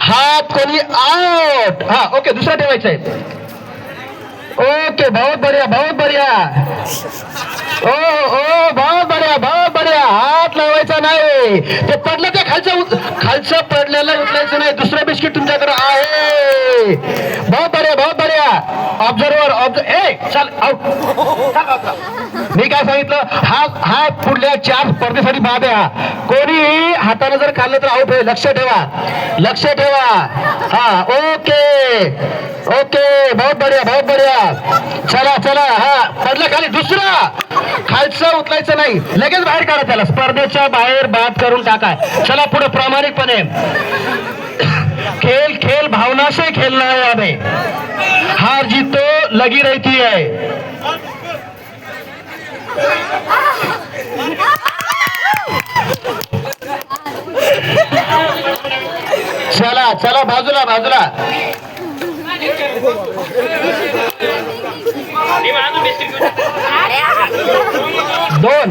हात कोणी आउट हा ओके दुसरा ठेवायचा आहे. ओके बहुत बढ़िया बहुत बढ़िया. ओ ओ बहुत बढ़िया बहुत बढ़िया. हात लावायचा नाही. ते पडलं ते खालचं खालचं पडलेलं उचलायचं नाही. दुसरं बिस्किट तुमच्याकडे आहे. बहुत बढ़िया बहुत बढ़िया. ऑब्झर्वर ऑब्झर्व ए चल आउट मी काय सांगितलं? हा हा पुढल्या चार स्पर्धेसाठी बाद आहे हा. कोणी हाताने जर खाल्लं तर आउट होईल. लक्ष ठेवा. लक्ष ठेवा. हा ओके. ओके. बहुत बढ़िया बहुत बढ़िया. चला चला. हा पडलं खाली. दुसरा. खालचं उतलायचं नाही. लगेच बाहेर काढा त्याला. स्पर्धेच्या बाहेर बाद करून टाका. चला पुढे प्रामाणिकपणे. खेल खेल भावना से खेलना है हमें हार जीत तो लगी रहती है चला चला बाजूला बाजूला दोन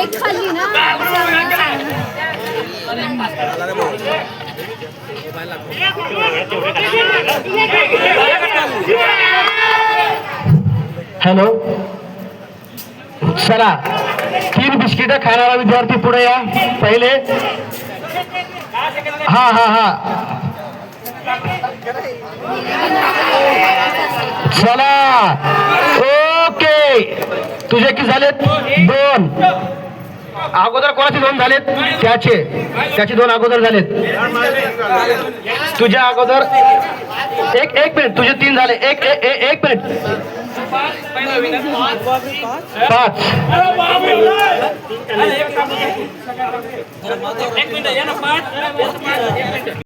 एक खाली ना हॅलो. चला तीन बिस्किट खाणारा विद्यार्थी पुढे या. पहिले. हा हा हा. चला ओके तुझे किती झालेत दोन अगोदर कोणाचे दोन झालेत त्याचे त्याचे दोन अगोदर झालेत तुझ्या अगोदर एक एक मिनिट तुझे तीन झाले एक ए- ए- एक मिनिट पाच एक मिनिट या ना पाच